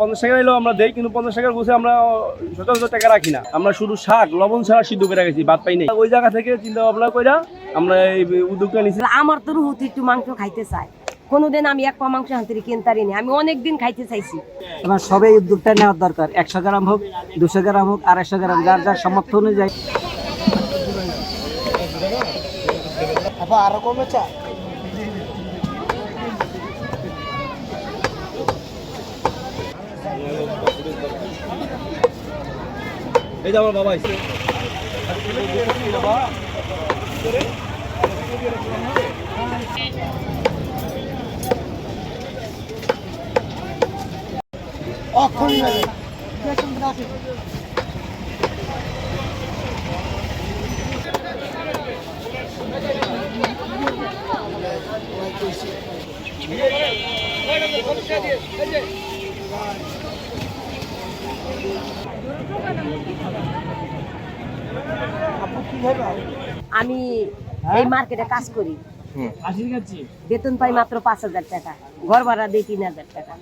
পঞ্চাশ টাকা এলেও আমরা দেই কিন্তু পঞ্চাশ টাকার বসে আমরা সচরাচর টাকা রাখি না। আমরা শুধু শাক লবণ ছাড়া সিদ্ধ করে রাখেছি বাদ পাই নাই। ওই জায়গা থেকে চিন্তা ভাবনা কইরা আমরা এই উদ্যোগটা নিছি। আমার তো রুহুতি একটু মাংস খাইতে চাই কোনোদিন আমি এক পা মাংস হাতে কিনতারি নি। আমি অনেক দিন খাইতে চাইছি। আমার সবাই উদ্যোগটা নেওয়ার দরকার। একশো গ্রাম হোক দুশো গ্রাম হোক আড়াইশো গ্রাম যার যার সামর্থ্য অনুযায়ী। এই যে আমার বাবা এসে আমি এই মার্কেটে কাজ করি। বেতন পাই মাত্র পাঁচ হাজার টাকা ঘর ভাড়া দিই তিন হাজার টাকা।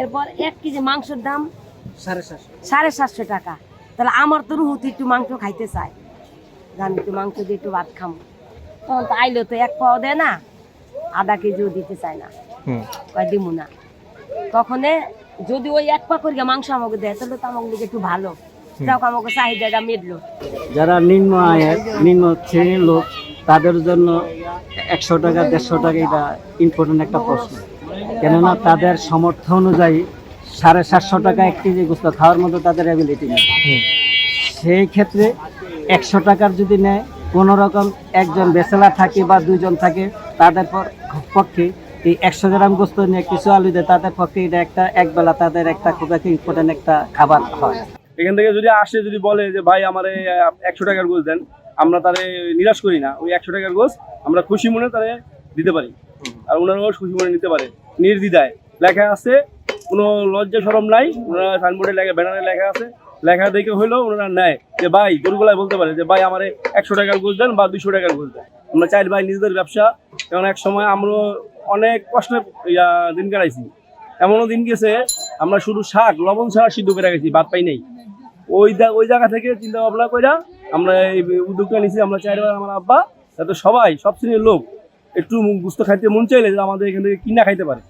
এরপর এক কেজি মাংসের দাম সাড়ে সাতশো। সাড়ে সাতশো টাকা। তাহলে আমার তো রুহুতি একটু মাংস খাইতে চাই আমি একটু মাংস দিয়ে একটু ভাত খাম। তখন তো আইলো তো এক পাও দেয় না আধা কেজিও দিতে চায় না। কয় দিমু না। তখনে যদি ওই এক পা করিয়া মাংস আমাকে দেয় তাহলে তো আমাকে একটু ভালো। আমাকে চাহিদাটা মিটলো। যারা নিম্ন আয়ের নিম্ন শ্রেণির লোক তাদের জন্য একশো টাকা দেড়শো টাকা এটা ইম্পর্টেন্ট একটা প্রশ্ন। কেননা তাদের সামর্থ্য অনুযায়ী সাড়ে সাতশো টাকা এক কেজি গোস্ত খাওয়ার মতো তাদের অ্যাবিলিটি নেই। সেই ক্ষেত্রে একশো টাকার যদি নেয় কোনো রকম একজন বেচেলা থাকে বা দুইজন থাকে তাদের পক্ষে এই একশো গ্রাম গোস্ত নিয়ে কিছু আলু দেয় তাদের পক্ষে এটা একটা একবেলা তাদের একটা খুব একটা ইম্পর্টেন্ট একটা খাবার হয়। এখান থেকে যদি আসে, যদি বলে যে, ভাই, আমার একশো টাকার গোছ দেন, আমরা তারে নিরাশ করি না। ওই একশো টাকার গোছ আমরা খুশি মনে তারে দিতে পারি। আর ওনারাও খুশি মনে নিতে পারে। নির্দ্বিধায়। লেখা আছে, কোনো লজ্জা সরম নাই। ওনারা সাইনবোর্ডে লেখা ব্যানারে লেখা আছে। লেখা দেখে হইলেও ওনারা নেয় যে, ভাই গরুগুলাই বলতে পারে যে, ভাই, আমার একশো টাকার গোছ দেন বা দুশো টাকার গোছ দেন। আমরা চাই, ভাই, নিজেদের ব্যবসা। কারণ এক সময় আমরা অনেক কষ্টে দিন কাটাইছি। এমনও দিন গেছে, আমরা শুধু শাক, লবণ ছাড়া সিদ্ধ করে রাখেছি বাদ পাই নাই। ওই ওই জায়গা থেকে চিন্তা ভাবনা কইরা আমরা এই উদ্যোগটা নিয়েছি আমরা চাইবার আমার আব্বা যাতে সবাই, সব শ্রেণির লোক একটু গুস্ত খাইতে মন চাইলে যে আমাদের এখান থেকে কিনা খাইতে পারে।